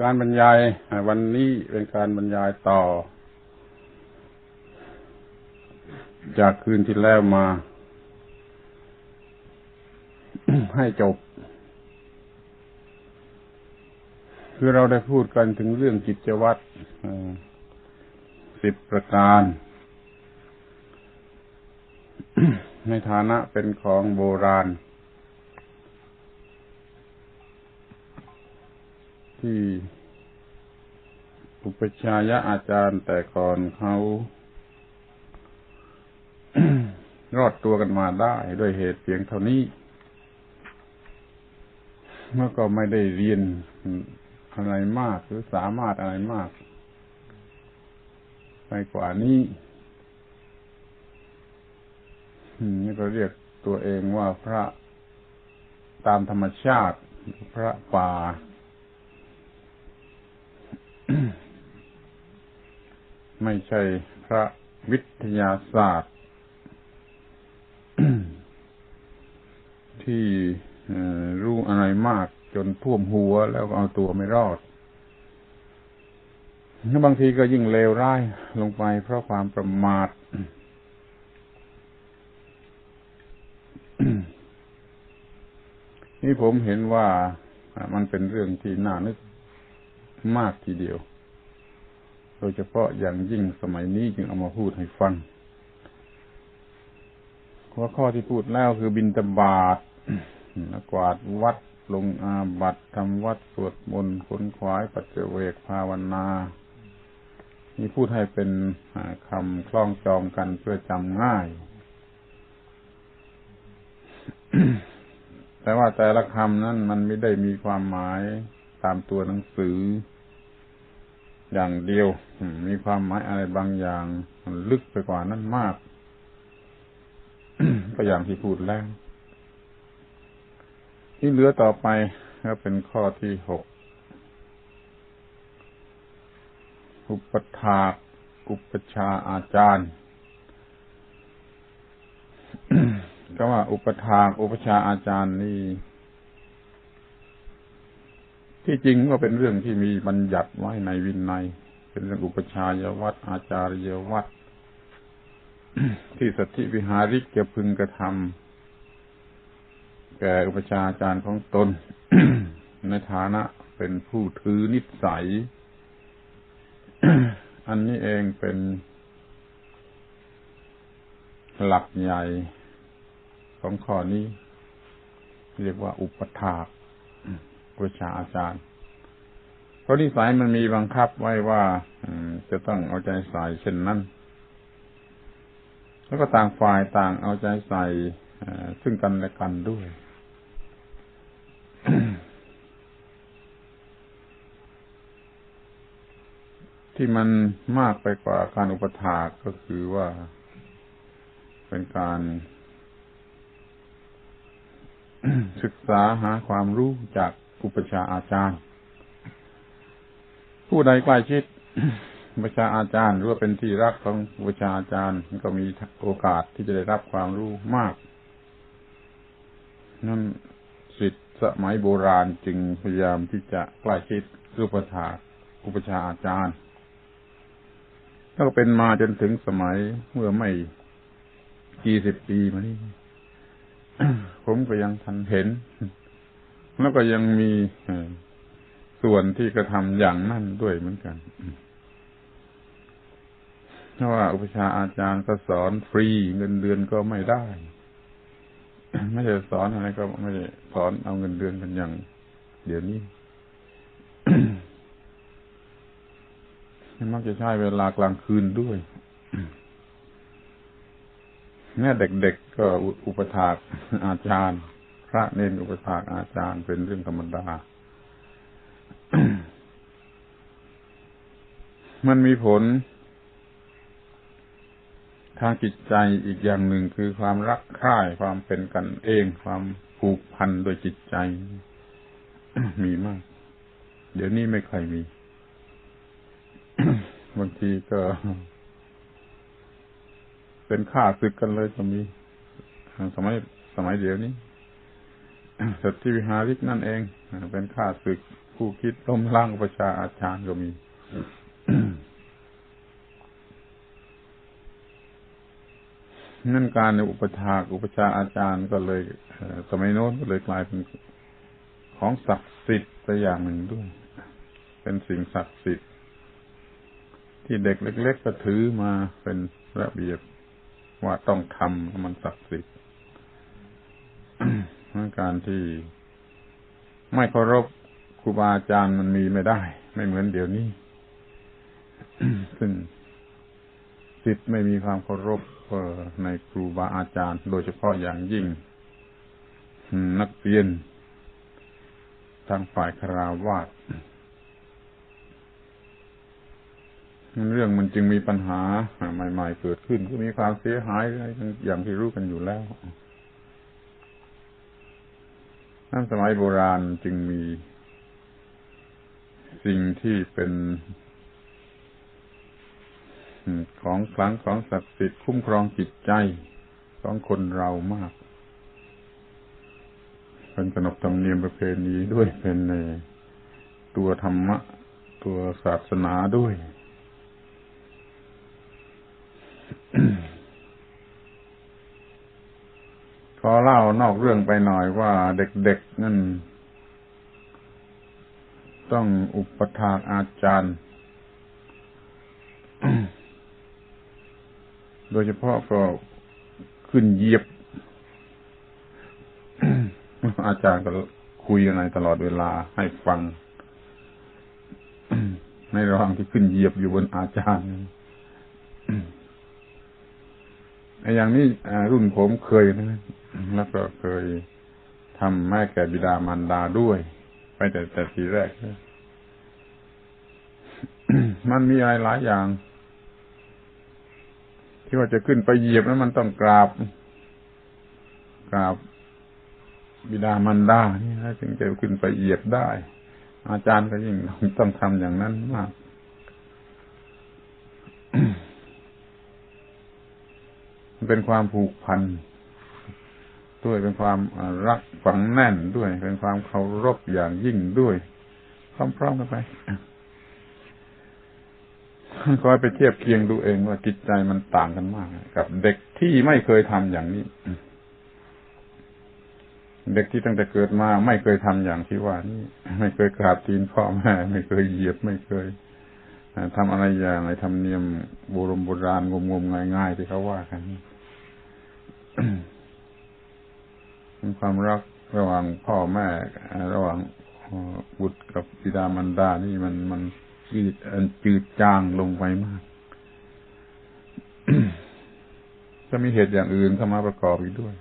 การบรรยายวันนี้เป็นการบรรยายต่อ จากคืนที่แล้วมา ให้จบ คือเราได้พูดกันถึงเรื่องกิจวัตรสิบประการ ในฐานะเป็นของโบราณ ที่อุปชายะอาจารย์แต่ก่อนเขารอดตัวกันมาได้ด้วยเหตุเพียงเท่านี้ เมื่อก็ไม่ได้เรียนอะไรมากหรือสามารถอะไรมาก ไปกว่านี้นี่ก็เรียกตัวเองว่าพระตามธรรมชาติ พระป่า ไม่ใช่พระวิทยาศาสตร์ ที่รู้อะไรมากจนท่วมหัวแล้วเอาตัวไม่รอด บางทีก็ยิ่งเลวร้ายลงไปเพราะความประมาทนี่ผมเห็นว่ามันเป็นเรื่องที่น่านึก มากทีเดียว โดยเฉพาะอย่างยิ่งสมัยนี้จึงเอามาพูดให้ฟังหัวข้อที่พูดแล้วคือบินตบาทกวาดวัดลงอาบัตทำวัดสวดมนต์ขนขวาย ปัจเจเวกภาวนานี่พูดให้เป็นคำคล้องจองกันเพื่อจำง่าย แต่ว่าแต่ละคำนั้นมันไม่ได้มีความหมายตามตัวหนังสือ อย่างเดียว มีความหมายอะไรบางอย่างลึกไปกว่านั้นมาก ก็อย่างที่พูดแล้ว ที่เหลือต่อไปก็เป็นข้อที่หกอุปถาอุปชาอาจารย์ก็ว่าอุปถาอุปชาอาจารย์นี่ ที่จริงก็เป็นเรื่องที่มีบัญญัติไว้ในวินัย เป็นเรื่องอุปชายวัดอาจารยวัดที่สัตธิวิหาริกจะพึงกระทำแก่อุปชาอาจารย์ของตน ในฐานะเป็นผู้ถือนิสัย อันนี้เองเป็นหลักใหญ่ของข้อนี้ เรียกว่าอุปถาก วิชาอาจารย์ เพราะนิสัยมันมีบังคับไว้ว่าจะต้องเอาใจใส่เช่นนั้น แล้วก็ต่างฝ่ายต่างเอาใจใส่ซึ่งกันและกันด้วยที่มันมากไปกว่าการอุปถากก็คือว่าเป็นการ ศึกษาหาความรู้จาก อุปชาอาจารย์ ผู้ใดใกล้ชิดอุปชาอาจารย์ หรือว่าเป็นที่รักของอุปชาอาจารย์ก็มีโอกาสที่จะได้รับความรู้มาก นั่นสิทธิสมัยโบราณจึงพยายามที่จะใกล้ชิดอุปถาอุปชาอาจารย์ก็เป็นมาจนถึงสมัยเมื่อไม่กี่สิบปีมานี้ผมก็ยังทันเห็น แล้วก็ยังมีส่วนที่กระทำอย่างนั่นด้วยเหมือนกันเพราะว่าอุปชาอาจารย์ก็สอนฟรีเงินเดือนก็ไม่ได้ ไม่ได้สอนอะไรก็ไม่ได้สอนเอาเงินเดือนกันอย่าง เดี๋ยวนี้มักจะใช้เวลากลางคืนด้วยแม่เด็กๆก็อุปถากอาจารย์ พระเนนอุปถากอาจารย์เป็นเรื่องธรรมดา มันมีผล ทางจิตใจอีกอย่างหนึ่งคือความรักใคร่ความเป็นกันเอง ความผูกพันโดยจิตใจ มีมาก เดี๋ยวนี้ไม่ใค่อยมี บางทีก็ เป็นข้าศึกกันเลยก็มีสมัยสมัยเดี๋ยวนี้ สัตว์ที่วิหาริกนั่นเอง เป็นข้าศึกผู้คิดล้มล้างอุปชาอาจารย์ก็มีนั่นการในอุปถากอุปชาอาจารย์ก็เลยสมัยโน้นก็เลยกลายเป็นของศักดิ์สิทธิ์ไปอย่างหนึ่งด้วย เป็นสิ่งศักดิ์สิทธิ์ที่เด็กเล็ก ๆ ก็ถือมาเป็นระเบียบว่าต้องทำมันศักดิ์สิทธิ์ การที่ไม่เคารพครูบาอาจารย์มันมีไม่ได้ ไม่เหมือนเดี๋ยวนี้ ซึ่งสิทธิ์ไม่มีความเคารพในครูบาอาจารย์ โดยเฉพาะอย่างยิ่ง นักเรียน ทางฝ่ายคาราวาสเรื่องมันจึงมีปัญหาใหม่ ๆ เกิดขึ้นก็มีความเสียหายอะไรอย่างที่รู้กันอยู่แล้ว นั่นสมัยโบราณจึงมีสิ่งที่เป็นของคลังของศักดิ์สิทธิ์คุ้มครองจิตใจของคนเรามาก เป็นขนบธรรมเนียมประเพณีด้วยเป็นในตัวธรรมะ ตัวศาสนาด้วย ขอเล่านอกเรื่องไปหน่อยว่าเด็กๆนั่น ต้องอุปถากอาจารย์ โดยเฉพาะก็ขึ้นเหยียบ อาจารย์ก็คุยอะไรตลอดเวลาให้ฟัง ในระหว่างที่ขึ้นเหยียบอยู่บนอาจารย์อย่างนี้รุ่นผมเคยนะ แล้วก็เคยทำแม่แก่บิดามารดาด้วย ไปแต่แต่ทีแรก มันมีอะไรหลายอย่าง ที่ว่าจะขึ้นไปเหยียบนั้นมันต้องกราบ กราบ บิดามารดานี่นะจึงจะขึ้นไปเหยียบได้ อาจารย์ก็ยิ่งต้องทำอย่างนั้นมากเป็นความผูกพัน ด้วยเป็นความรักฝังแน่นด้วย เป็นความเคารพอย่างยิ่งด้วยพร้อมๆกันไปคอยไปเทียบเคียงดูเองว่าจิตใจมันต่างกันมาก กับเด็กที่ไม่เคยทำอย่างนี้ เด็กที่ตั้งแต่เกิดมาไม่เคยทำอย่างที่ว่านี่ไม่เคยกราบตีนพ่อแม่ไม่เคยเหยียบไม่เคยทำอะไรอย่างไรทำเนียมโบรมโบราณงมๆง่ายๆที่เขาว่ากัน เป็นความรักระหว่างพ่อแม่ ระหว่างบุตรกับบิดามารดานี่มันมันจืดจืดจางลงไปมาก จะมีเหตุอย่างอื่นเข้ามาประกอบอีกด้วย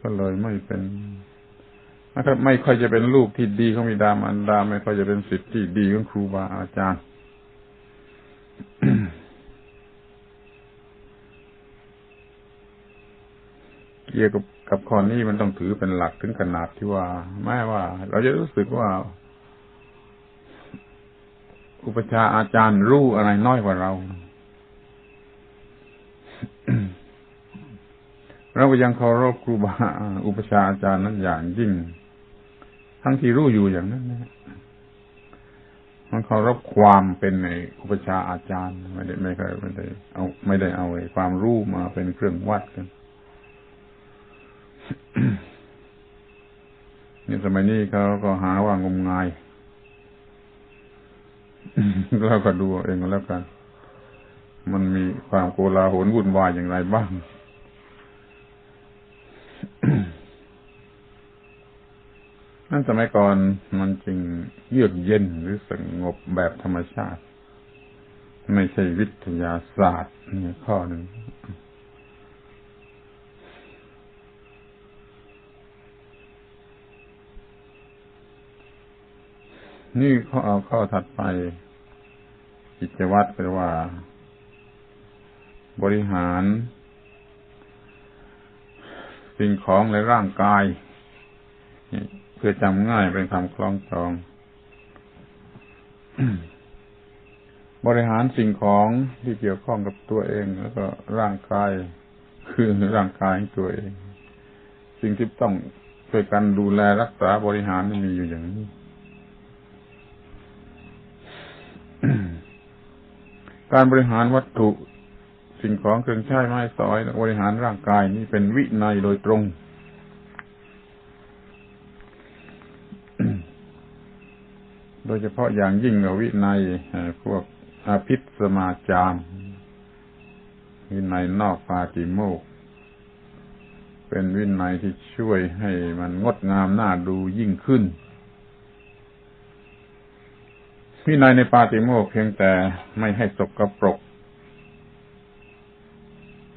ก็เลยไม่เป็นนะครับไม่ค่อยจะเป็นลูกที่ดีของบิดามารดา ไม่ค่อยจะเป็นสิทธิ์ที่ดีของครูบาอาจารย์ เกี่ยวกับกับข้อนี้มันต้องถือเป็นหลักถึงขนาดที่ว่าแม้ว่า เราจะรู้สึกว่า อุปชาอาจารย์รู้อะไรน้อยกว่าเรา เราก็ยังเคารพครูบาอุปชาอาจารย์นั้นอย่างยิ่ง ทั้งที่รู้อยู่อย่างนั้นนะมันเคารพความเป็นในอุปชาอาจารย์ ไม่ได้ไม่เคยไม่ได้เอา ไม่ได้เอาความรู้มาเป็นเครื่องวัดกัน นี่สมัยนี้เขาก็หาว่างมงายแล้วก็ดูเองแล้วกัน มันมีความโกลาหลวุ่นวายอย่างไรบ้าง นั่นสมัยก่อนมันจึงเยือกเย็นหรือสงบแบบธรรมชาติ ไม่ใช่วิทยาศาสตร์นี่ข้อหนึ่ง นี่ข้อเอาข้อถัดไป กิจวัตรแปลว่า บริหาร สิ่งของในร่างกาย เพื่อจำง่ายเป็นคำคล้องจอง บริหารสิ่งของที่เกี่ยวข้องกับตัวเอง แล้วก็ร่างกาย คือร่างกายของตัวเอง สิ่งที่ต้องช่วยกันดูแลรักษาบริหารมีอยู่อย่างนี้ การบริหารวัตถุสิ่งของเครื่องใช้ไม้สอยบริหารร่างกายนี่เป็นวินัยโดยตรง โดยเฉพาะอย่างยิ่งวินัยพวกอาภิสมาจารวินัยนอกปาติโมก เป็นวินัยที่ช่วยให้มันงดงามน่าดูยิ่งขึ้น วินัยในปาติโมกเพียงแต่ไม่ให้สกรปรก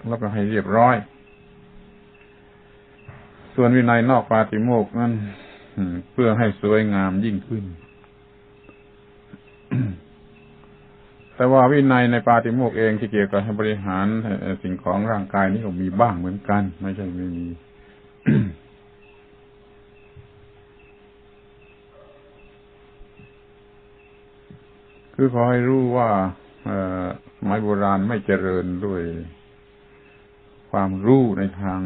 แล้วก็ให้เรียบร้อย ส่วนวินัยนอกปาติโมกนั้นเพื่อให้สวยงามยิ่งขึ้น แต่ว่าวินัยในปาติโมกเองที่เกี่ยวกับบริหารสิ่งของร่างกายนี่ก็มีบ้างเหมือนกัน ไม่ใช่ไม่มี คือขอให้รู้ว่าสมัยโบราณไม่เจริญด้วยความรู้ในทาง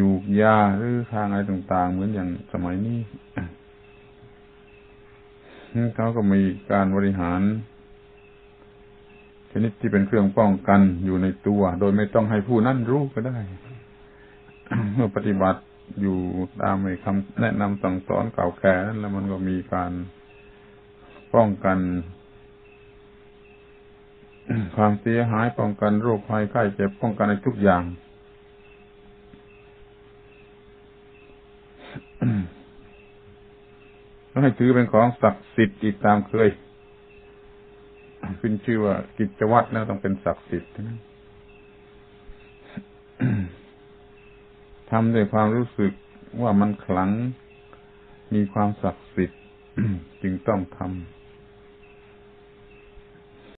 ยูกยาหรือทางอะไรต่าง ๆ เหมือนอย่างสมัยนี้เขาก็มีการบริหาร ชนิดที่เป็นเครื่องป้องกันอยู่ในตัว โดยไม่ต้องให้ผู้นั่นรู้ก็ได้ เมื่อปฏิบัติอยู่ตามคำแนะนำสั่งสอนเก่าแก่นั้นแล้วมันก็มีการ ป้องกัน ความเสียหายป้องกันโรคภัยไข้เจ็บป้องกันในทุกอย่างต้องให้ถือเป็นของศักดิ์สิทธิ์อีกตามเคยขึ้นชื่อว่ากิจวัตรแล้วต้องเป็นศักดิ์สิทธิ์ทำด้วยความรู้สึกว่ามันขลัง มีความศักดิ์สิทธิ์ จึงต้องทำ